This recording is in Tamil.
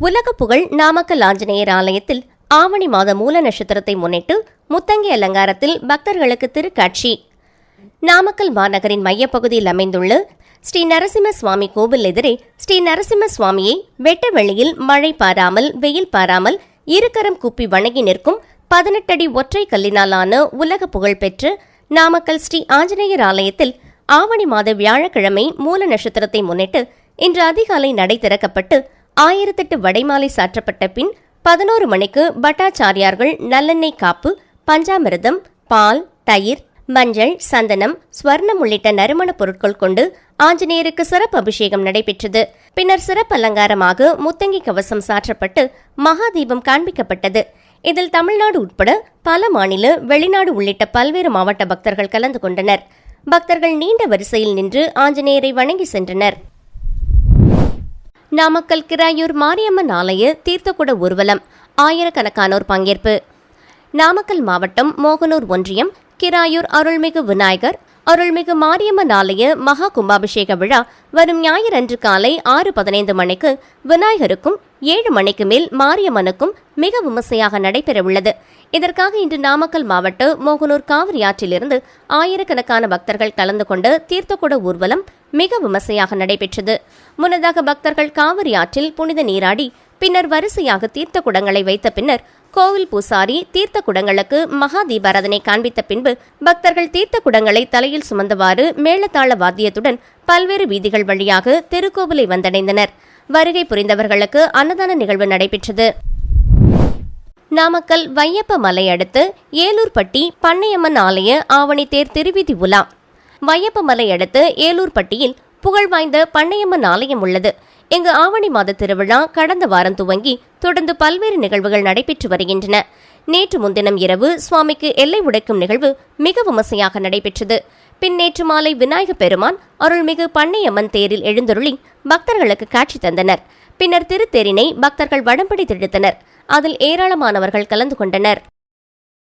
உலக புகழ் நாமக்கல் ஆஞ்சநேயர் ஆலயத்தில் ஆவணி மாத மூல நட்சத்திரத்தை முன்னிட்டு முத்தங்கி அலங்காரத்தில் பக்தர்களுக்கு திருக்காட்சி. நாமக்கல் மாநகரின் மையப்பகுதியில் அமைந்துள்ள ஸ்ரீ நரசிம்ம சுவாமி கோவில் எதிரே ஸ்ரீ நரசிம்ம சுவாமியை வெட்ட வெளியில் மழை பாராமல் வெயில் பாராமல் இருகரம் கூப்பி வணங்கி நிற்கும் பதினெட்டடி ஒற்றை கல்லினாலான உலக புகழ்பெற்ற நாமக்கல் ஸ்ரீ ஆஞ்சநேயர் ஆலயத்தில் ஆவணி மாத வியாழக்கிழமை மூல நட்சத்திரத்தை முன்னிட்டு இன்று அதிகாலை நடை திறக்கப்பட்டு ஆயிரத்தெட்டு வடைமாலை சாற்றப்பட்ட பின் பதினோரு மணிக்கு பட்டாச்சாரியார்கள் நல்லெண்ணெய் காப்பு பஞ்சாமிரதம் பால் தயிர் மஞ்சள் சந்தனம் ஸ்வர்ணம் உள்ளிட்ட நறுமணப் பொருட்கள் கொண்டு ஆஞ்சநேயருக்கு சிறப்பு அபிஷேகம் நடைபெற்றது. பின்னர் சிறப்பு அலங்காரமாக முத்தங்கி கவசம் சாற்றப்பட்டு மகாதீபம் காண்பிக்கப்பட்டது. இதில் தமிழ்நாடு உட்பட பல மாநில வெளிநாடு உள்ளிட்ட பல்வேறு மாவட்ட பக்தர்கள் கலந்து கொண்டனர். பக்தர்கள் நீண்ட வரிசையில் நின்று ஆஞ்சநேயரை வணங்கி சென்றனர். நாமக்கல் கிராயூர் மாரியம்மன் ஆலய தீர்த்தக்குட ஊர்வலம். ஆயிரக்கணக்கானோர் பங்கேற்பு. நாமக்கல் மாவட்டம் மோகனூர் ஒன்றியம் கிராயூர் அருள்மிகு விநாயகர் அருள்மிகு மாரியம்மன் ஆலய மகா கும்பாபிஷேக விழா வரும் ஞாயிறன்று காலை ஆறு பதினைந்து மணிக்கு விநாயகருக்கும் ஏழு மணிக்கு மேல் மாரியம்மனுக்கும் மிக விமர்சையாக நடைபெறவுள்ளது. இதற்காக இன்று நாமக்கல் மாவட்ட மோகனூர் காவிரி ஆற்றிலிருந்து ஆயிரக்கணக்கான பக்தர்கள் கலந்து கொண்ட தீர்த்தக்குட ஊர்வலம் மிக விமர்சையாக நடைபெற்றது. முன்னதாக பக்தர்கள் காவிரி ஆற்றில் புனித நீராடி பின்னர் வரிசையாக தீர்த்த குடங்களை வைத்த பின்னர் கோவில் பூசாரி தீர்த்த குடங்களுக்கு மகா தீபாராதனை காண்பித்த பின்பு பக்தர்கள் தீர்த்த குடங்களை தலையில் சுமந்தவாறு மேளதாள வாத்தியத்துடன் பல்வேறு வீதிகள் வழியாக திருக்கோவிலை வந்தடைந்தனர். வருகை புரிந்தவர்களுக்கு அன்னதான நிகழ்வு நடைபெற்றது. நாமக்கல் வையப்ப மலை அடுத்து ஏலூர்பட்டி பண்ணையம்மன் ஆலய ஆவணி தேர் திருவிதி உலா வையப்பமலை அடுத்து ஏலூர்பட்டியில் புகழ்வாய்ந்த பண்ணையம்மன் ஆலயம் உள்ளது. இங்கு ஆவணி மாத திருவிழா கடந்த வாரம் துவங்கி தொடர்ந்து பல்வேறு நிகழ்வுகள் நடைபெற்று வருகின்றன. நேற்று முன்தினம் இரவு சுவாமிக்கு எல்லை உடைக்கும் நிகழ்வு மிக விமர்சையாக நடைபெற்றது. பின் நேற்று மாலை விநாயக பெருமான் அருள்மிகு பண்ணையம்மன் தேரில் எழுந்தருளி பக்தர்களுக்கு காட்சி தந்தனர். பின்னர் திருத்தேரினை பக்தர்கள் வடம்படி திடுத்தனர். அதில் ஏராளமானவர்கள் கலந்து கொண்டனர்.